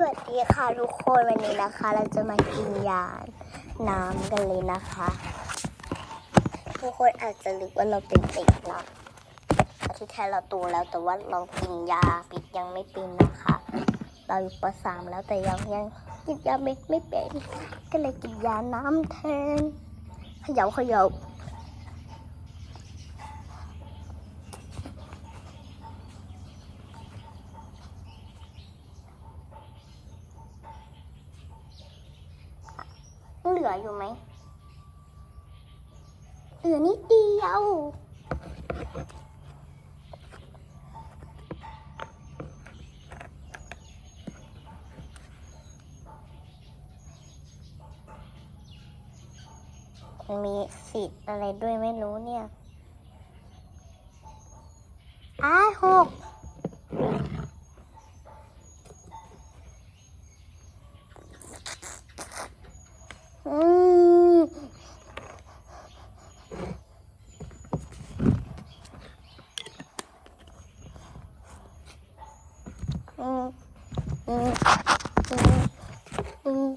สวัสดีค่ะทุกคนวันนี้นะคะ เราจะมากินยาน้ำกันเลยนะคะ ทุกคนอาจจะนึกว่าเราเป็นเด็กนะแต่ที่แท้เราโตแล้วแต่ว่าเรากินยาปิดยังไม่เป็นนะคะ เราอยู่ปสามแล้วแต่ยังยังกินยาไม่ไม่เป็น ก็เลยกินยาน้ำแทนเขย่าเขย่า เหลืออยู่ไหม เหลือนิดเดียวมันมีสีดอะไรด้วยไม่รู้เนี่ยอ้าหกอืมอืม อืมอืมอืม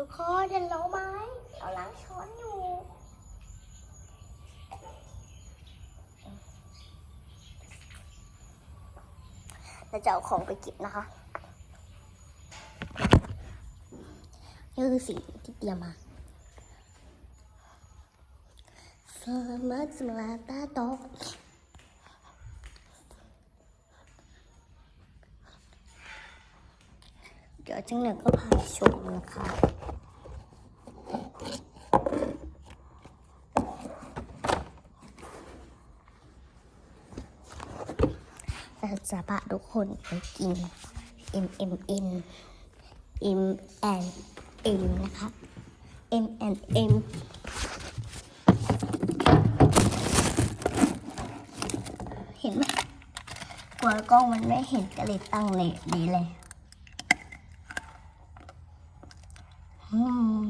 ทุกคนเห็นเราไหมเราล้างช้อนอยู่เราจะเอาของไปเก็บนะคะนี่คือสิ่งที่เตรียมมาสมัครสมาตาโตะเดี๋ยวจังหนึ่งก็พาชมนะคะ เราจะพาทุกคนไปกิน M M N M and M นะคะ M and M เห็นไหมกลัวกล้องมันไม่เห็นก็เลยตั้งเลยดีเลยอืม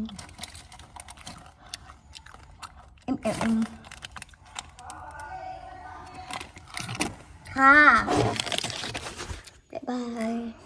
M M M ค่ะ บ๊ายบาย